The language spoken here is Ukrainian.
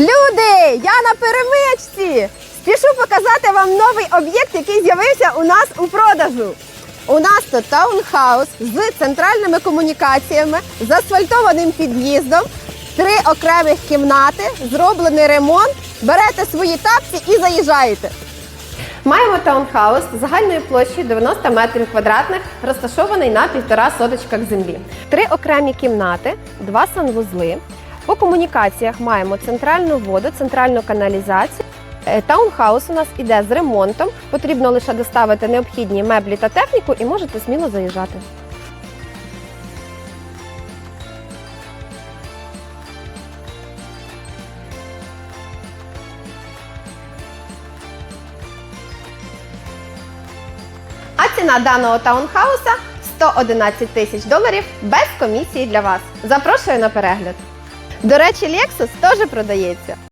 Люди, я на перемичці! Спішу показати вам новий об'єкт, який з'явився у нас у продажу. У нас тут таунхаус з центральними комунікаціями, з асфальтованим під'їздом, три окремих кімнати, зроблений ремонт. Берете свої тапці і заїжджаєте. Маємо таунхаус загальною площею 90 метрів квадратних, розташований на півтора соточках землі. Три окремі кімнати, два санвузли. По комунікаціях маємо центральну воду, центральну каналізацію. Е, Таунхаус у нас іде з ремонтом. Потрібно лише доставити необхідні меблі та техніку і можете сміло заїжджати. А ціна даного таунхауса 111 тисяч доларів без комісії для вас. Запрошую на перегляд. До речі, Lexus теж продається.